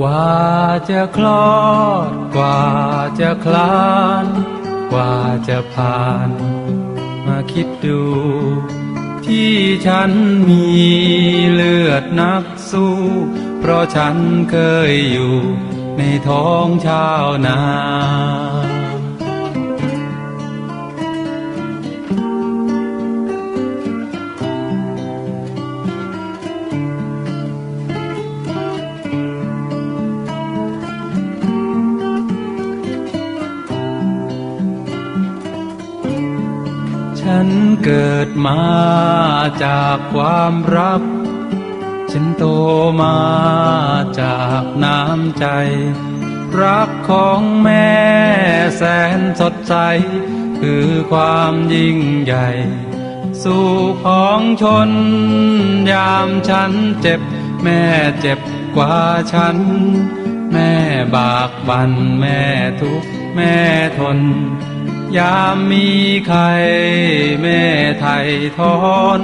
กว่าจะคลอด กว่าจะคลาน กว่าจะผ่าน มาคิดดู ที่ฉันมีเลือดนักสู้ เพราะฉันเคยอยู่ในท้องชาวนา ฉันเกิดมาจากความรับฉันโตมาจากน้ำใจ รักของแม่แสนสดใส คือความยิ่งใหญ่ สู่ของชน ยามฉันเจ็บ แม่เจ็บกว่าฉัน แม่บากบันแม่ทุกข์แม่ทน ยามมีใครแม่ไทยทอน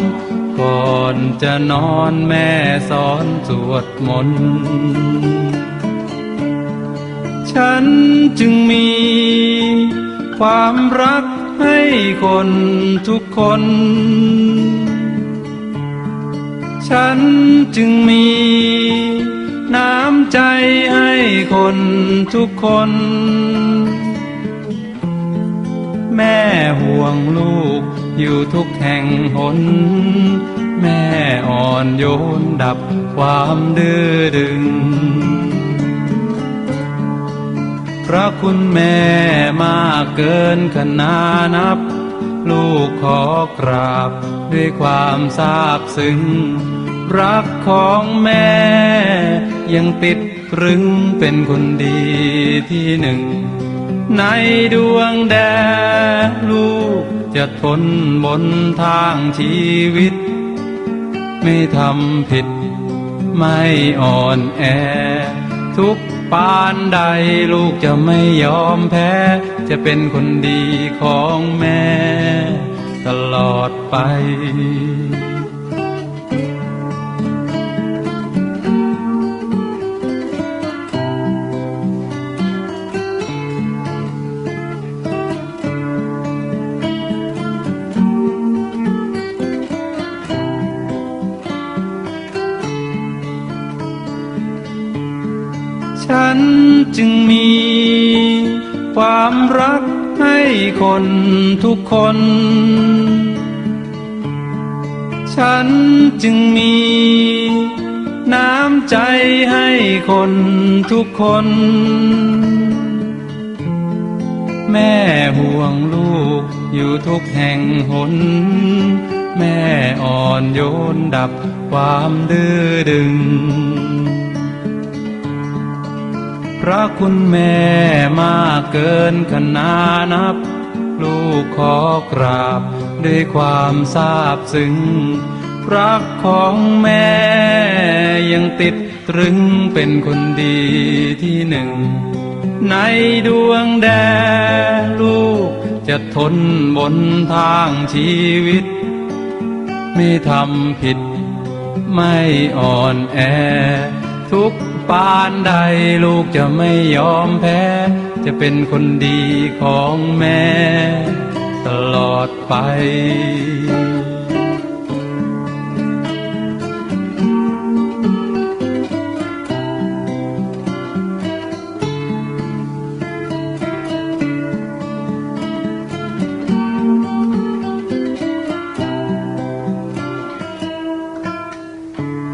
ก่อนจะนอนแม่สอนสวดมนต์ฉันจึงมี ความรักให้คนทุกคน ฉันจึงมี น้ำใจให้คนทุกคน ห่วงลูกอยู่ทุกแห่งหน แม่อ่อนโยนดับความดื้อดึง พระคุณแม่มากเกินขนานับ ลูกขอกราบด้วยความซาบซึ้ง รักของแม่ยังติดรึงเป็นคนดีที่หนึ่ง ในดวงแดลูกจะทนบนทางชีวิต ไม่ทำผิด ไม่อ่อนแอ ทุกปานใดลูกจะไม่ยอมแพ้ จะเป็นคนดีของแม่ ตลอดไป ฉันจึงมี ความรักให้คนทุกคน ฉันจึงมี น้ำใจให้คนทุกคน แม่ห่วงลูกอยู่ทุกแห่งหน แม่อ่อนโยนดับความดื้อดึง พระคุณแม่มากเกินขนานับ ลูกขอกราบด้วยความซาบซึ้งรักของแม่ยังติดตรึงเป็นคนดีที่หนึ่ง ในดวงแดลูกจะทนบนทางชีวิต ไม่ทำผิด ไม่อ่อนแอ ทุก ปานใดลูกจะไม่ยอมแพ้ จะเป็นคนดีของแม่ ตลอดไป